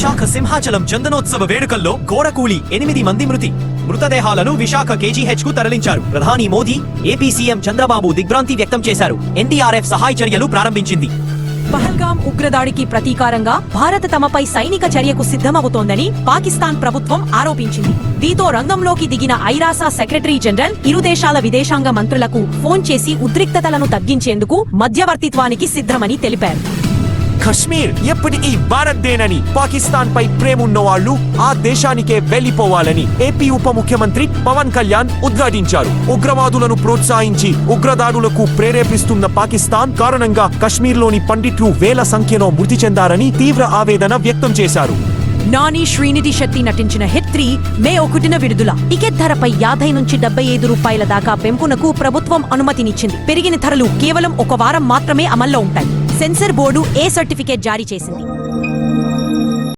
విశాఖ సింహాచలం చందనోత్సవ వేడుకల్లో ఘోరకూలి ఎనిమిది మంది మృతి. మృతదేహాలను విశాఖ కేజీహెచ్కు తరలించారు. ప్రధాని మోదీ ఏపీ సీఎం చంద్రబాబు దిగ్భ్రాంతి వ్యక్తం చేశారు. ఎన్డీఆర్ఎఫ్ సహాయ చర్యలు ప్రారంభించింది. పహల్గాం ఉగ్రదాడికి ప్రతీకారంగా భారత్ తమపై సైనిక చర్యకు సిద్ధమవుతోందని పాకిస్తాన్ ప్రభుత్వం ఆరోపించింది. దీంతో రంగంలోకి దిగిన ఐరాసా సెక్రటరీ జనరల్ ఇరు దేశాల విదేశాంగ మంత్రులకు ఫోన్ చేసి ఉద్రిక్తతలను తగ్గించేందుకు మధ్యవర్తిత్వానికి సిద్ధమని తెలిపారు. కశ్మీర్ ఎప్పటికీ భారత్దేనని పాకిస్తాన్ పై ప్రేమున్న వాళ్ళు ఆ దేశానికే వెళ్ళిపోవాలని ఏపీ ఉప ముఖ్యమంత్రి పవన్ కళ్యాణ్ ఉద్ఘాటించారు. ఉగ్రవాదులను ప్రోత్సహించి ఉగ్రదాడులకు ప్రేరేపిస్తున్న పాకిస్తాన్ కారణంగా కశ్మీర్లోని పండిట్లు వేల సంఖ్యలో మృతి చెందారని తీవ్ర ఆవేదన వ్యక్తం చేశారు. నాని శ్రీనిధి శెట్టి నటించిన హిట్ త్రీ మే ఒకటిన విడుదల. టికెట్ ధరపై యాభై నుంచి డెబ్బై ఐదు రూపాయల దాకా పెంపునకు ప్రభుత్వం అనుమతినిచ్చింది. పెరిగిన ధరలు కేవలం ఒక వారం మాత్రమే అమల్లో ఉంటాయి. సెన్సర్ బోర్డు ఏ సర్టిఫికేట్ జారీ చేసింది?